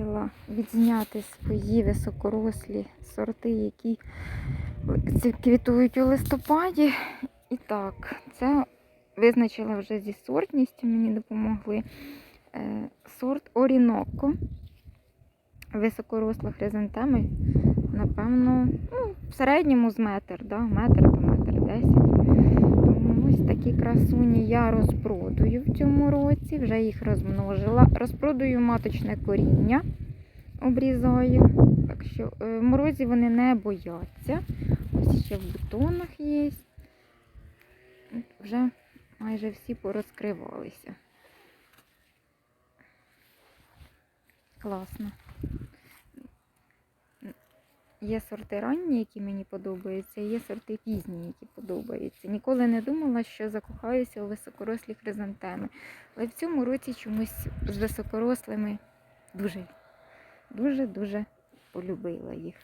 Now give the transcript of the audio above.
вирішила відзняти свої високорослі сорти, які квітують у листопаді. І так, це визначила вже зі сортністю, мені допомогли. Е, Сорт Оріноко. Високоросла хризантеми, напевно, ну, в середньому з метр, да? метр до метр десять. Такі красуні я розпродаю в цьому році, вже їх розмножила. Розпродаю маточне коріння, обрізаю. Так що е, в морозі вони не бояться. Ось ще в бутонах є. Вже майже всі порозкривалися. Класно. Є сорти ранні, які мені подобаються, є сорти пізні, які подобаються. Ніколи не думала, що закохаюся у високорослі хризантеми. Але в цьому році чомусь з високорослими дуже, дуже-дуже полюбила їх.